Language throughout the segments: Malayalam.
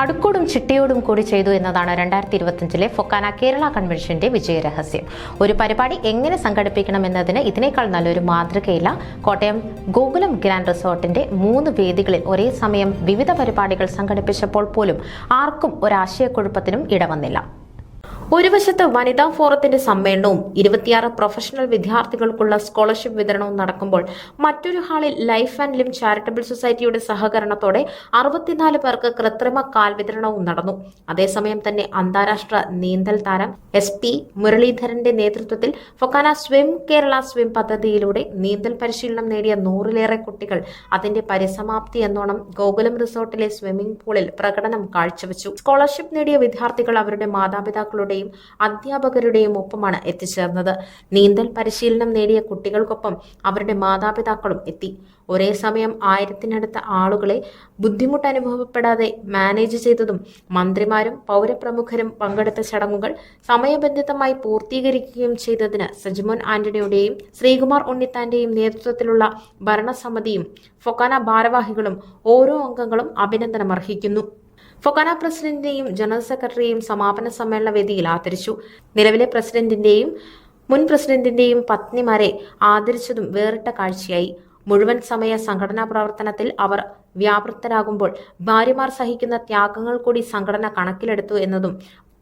അടുക്കോടും ചിട്ടയോടും കൂടി ചെയ്തു എന്നതാണ് രണ്ടായിരത്തി ഇരുപത്തിയഞ്ചിലെ ഫൊക്കാന കേരള കൺവെൻഷന്റെ വിജയരഹസ്യം. ഒരു പരിപാടി എങ്ങനെ സംഘടിപ്പിക്കണം എന്നതിന് ഇതിനേക്കാൾ നല്ലൊരു മാതൃകയില്ല. കോട്ടയം ഗോകുലം ഗ്രാൻഡ് റിസോർട്ടിന്റെ മൂന്ന് വേദികളിൽ ഒരേ സമയം വിവിധ പരിപാടികൾ സംഘടിപ്പിച്ചപ്പോൾ പോലും ആർക്കും ഒരാശയക്കുഴപ്പത്തിനും ഇടവന്നില്ല. ഒരു വശത്ത് വനിതാ ഫോറത്തിന്റെ സമ്മേളനവും ഇരുപത്തിയാറ് പ്രൊഫഷണൽ വിദ്യാർത്ഥികൾക്കുള്ള സ്കോളർഷിപ്പ് വിതരണവും നടക്കുമ്പോൾ മറ്റൊരു ഹാളിൽ ലൈഫ് ആൻഡ് ലിം ചാരിറ്റബിൾ സൊസൈറ്റിയുടെ സഹകരണത്തോടെ അറുപത്തിനാല് പേർക്ക് കൃത്രിമ കാൽ വിതരണവും നടന്നു. അതേസമയം തന്നെ അന്താരാഷ്ട്ര നീന്തൽ താരം എസ് പി മുരളീധരന്റെ നേതൃത്വത്തിൽ ഫൊക്കാന സ്വിം കേരള സ്വിം പദ്ധതിയിലൂടെ നീന്തൽ പരിശീലനം നേടിയ നൂറിലേറെ കുട്ടികൾ അതിന്റെ പരിസമാപ്തി എന്നോണം ഗോകുലം റിസോർട്ടിലെ സ്വിമ്മിംഗ് പൂളിൽ പ്രകടനം കാഴ്ചവെച്ചു. സ്കോളർഷിപ്പ് നേടിയ വിദ്യാർത്ഥികൾ അവരുടെ മാതാപിതാക്കളുടെയും അധ്യാപകരുടെയും ഒപ്പമാണ് എത്തിച്ചേർന്നത്. നീന്തൽ പരിശീലനം നേടിയ കുട്ടികൾക്കൊപ്പം അവരുടെ മാതാപിതാക്കളും എത്തി. ഒരേ സമയം ആയിരത്തിനടുത്ത ആളുകളെ ബുദ്ധിമുട്ട് അനുഭവപ്പെടാതെ മാനേജ് ചെയ്തതും മന്ത്രിമാരും പൗരപ്രമുഖരും പങ്കെടുത്ത ചടങ്ങുകൾ സമയബന്ധിതമായി പൂർത്തീകരിക്കുകയും ചെയ്തതിന് സജിമോൻ ആന്റണിയുടെയും ശ്രീകുമാർ ഉണ്ണിത്താന്റെയും നേതൃത്വത്തിലുള്ള ഭരണസമിതിയും ഫൊക്കാന ഭാരവാഹികളും ഓരോ അംഗങ്ങളും അഭിനന്ദനം അർഹിക്കുന്നു ഫൊക്കാന പ്രസിഡന്റിനെയും ജനറൽ സെക്രട്ടറിയും സമാപന സമ്മേളന വേദിയിൽ ആദരിച്ചു. നിലവിലെ പ്രസിഡന്റിന്റെയും മുൻ പ്രസിഡന്റിന്റെയും പത്നിമാരെ ആദരിച്ചതും വേറിട്ട കാഴ്ചയായി. മുഴുവൻ സമയ സംഘടനാ പ്രവർത്തനത്തിൽ അവർ വ്യാപൃത്തരാകുമ്പോൾ ഭാര്യമാർ സഹിക്കുന്ന ത്യാഗങ്ങൾ കൂടി സംഘടന കണക്കിലെടുത്തു എന്നതും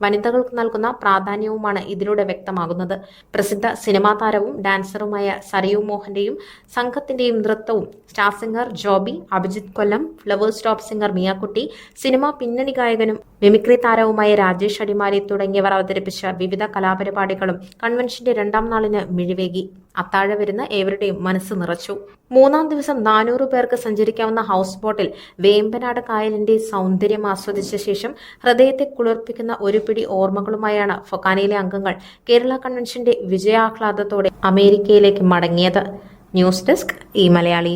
വനിതകൾക്ക് നൽകുന്ന പ്രാധാന്യവുമാണ് ഇതിലൂടെ വ്യക്തമാകുന്നത്. പ്രസിദ്ധ സിനിമാ താരവും ഡാൻസറുമായ സരയു മോഹന്റെയും സംഘത്തിന്റെയും നൃത്തവും star singer Joby Abhijith Kollam Flowers top singer Miyakutty cinema പിന്നണി ഗായകനും മിമിക്രി താരവുമായ രാജേഷ് അടിമാലി തുടങ്ങിയവർ അവതരിപ്പിച്ച വിവിധ കലാപരിപാടികളും കൺവെൻഷന്റെ രണ്ടാം നാളിന് മിഴിവേകി. അത്താഴ വരുന്ന ഏവരുടെയും മനസ്സ് നിറച്ചു. മൂന്നാം ദിവസം നാനൂറ് പേർക്ക് സഞ്ചരിക്കാവുന്ന ഹൗസ് ബോട്ടിൽ വേമ്പനാട് കായലിന്റെ സൗന്ദര്യം ആസ്വദിച്ച ശേഷം ഹൃദയത്തെ കുളിർപ്പിക്കുന്ന ഒരു പിടി ഓർമ്മകളുമായാണ് ഫൊക്കാനയിലെ അംഗങ്ങൾ കേരള കൺവെൻഷന്റെ വിജയാഹ്ലാദത്തോടെ അമേരിക്കയിലേക്ക് മടങ്ങിയത്. ന്യൂസ് ഡെസ്ക് ഈ മലയാളി.